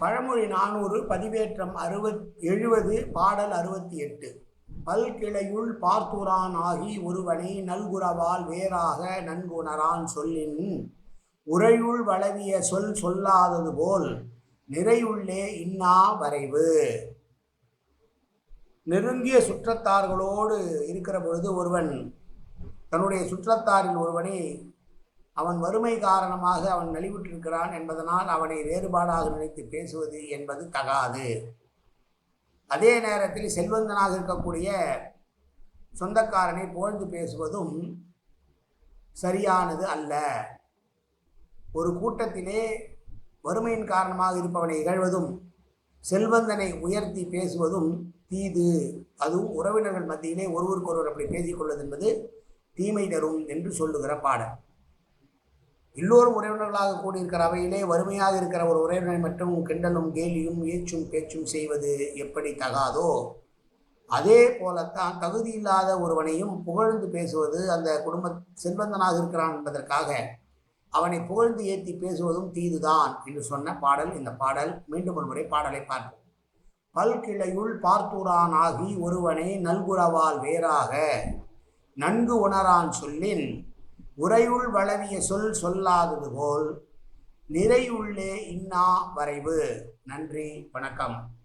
பழமொழி நானூறு பதிவேற்றம் அறுபத் எழுபது பாடல் அறுபத்தி எட்டு. பல்கிளையுள் பார்த்தூரான் ஆகி ஒருவனை நல்குறவால் வேறாக நன்குணரான் சொல்லின். உரையுள் வளவிய சொல் சொல்லாதது போல் நிறையுள்ளே இன்னா வரைவு. நெருங்கிய சுற்றத்தார்களோடு இருக்கிற பொழுது ஒருவன் தன்னுடைய சுற்றத்தாரில் ஒருவனை அவன் வறுமை காரணமாக அவன் நலிவுற்றிருக்கிறான் என்பதனால் அவனை வேறுபாடாக நினைத்து பேசுவது என்பது தகாது. அதே நேரத்தில் செல்வந்தனாக இருக்கக்கூடிய சொந்தக்காரனை புகழ்ந்து பேசுவதும் சரியானது அல்ல. ஒரு கூட்டத்திலே வறுமையின் காரணமாக இருப்பவனை இகழ்வதும் செல்வந்தனை உயர்த்தி பேசுவதும் தீது. அதுவும் உறவினர்கள் மத்தியிலே ஒருவருக்கொருவர் அப்படி பேசிக்கொள்வது என்பது தீமை தரும் என்று சொல்லுகிற பாடல். எல்லோரும் உறவினர்களாக கூடியிருக்கிற அவையிலே வறுமையாக இருக்கிற ஒரு உறவினரை மட்டும் கிண்டலும் கேலியும் ஏச்சும் பேச்சும் செய்வது எப்படி தகாதோ அதே போலத்தான் தகுதி இல்லாத ஒருவனையும் புகழ்ந்து பேசுவது அந்த குடும்ப செல்வந்தனாக இருக்கிறான் என்பதற்காக அவனை புகழ்ந்து ஏற்றி பேசுவதும் தீதுதான் என்று சொன்ன பாடல். இந்த பாடல் மீண்டும் ஒரு முறை பாடலை பார்ப்போம். பல்கிளையுள் பார்த்தூரானாகி ஒருவனை நல்குறவால் வேறாக நன்கு உணரான் சொல்லின் உரையுள் வளவிய சொல் சொல்லாதது போல் நிறையுள்ளே இன்னா வரைவு. நன்றி வணக்கம்.